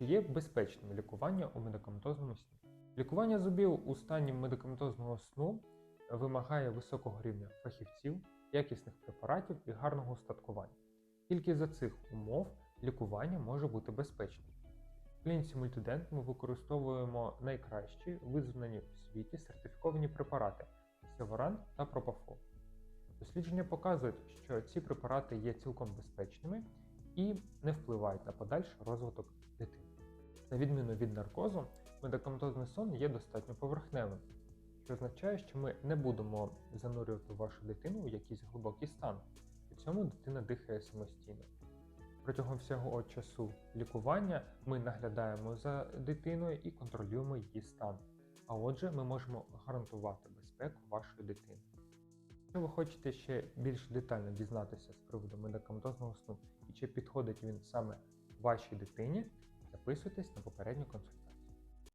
Є безпечним лікування у медикаментозному сні? Лікування зубів у стані медикаментозного сну вимагає високого рівня фахівців, якісних препаратів і гарного устаткування. Тільки за цих умов лікування може бути безпечним. В клініці Multident ми використовуємо найкращі визнані в світі сертифіковані препарати Севоран та Пропафол. Дослідження показують, що ці препарати є цілком безпечними і не впливають на подальший розвиток дитини. На відміну від наркозу, медикаментозний сон є достатньо поверхневим, що означає, що ми не будемо занурювати вашу дитину у якийсь глибокий стан. При цьому дитина дихає самостійно. Протягом всього часу лікування ми наглядаємо за дитиною і контролюємо її стан. А отже, ми можемо гарантувати безпеку вашої дитини. Якщо ви хочете ще більш детально дізнатися з приводу медикаментозного сну і чи підходить він саме вашій дитині, записуйтесь на попередню консультацію.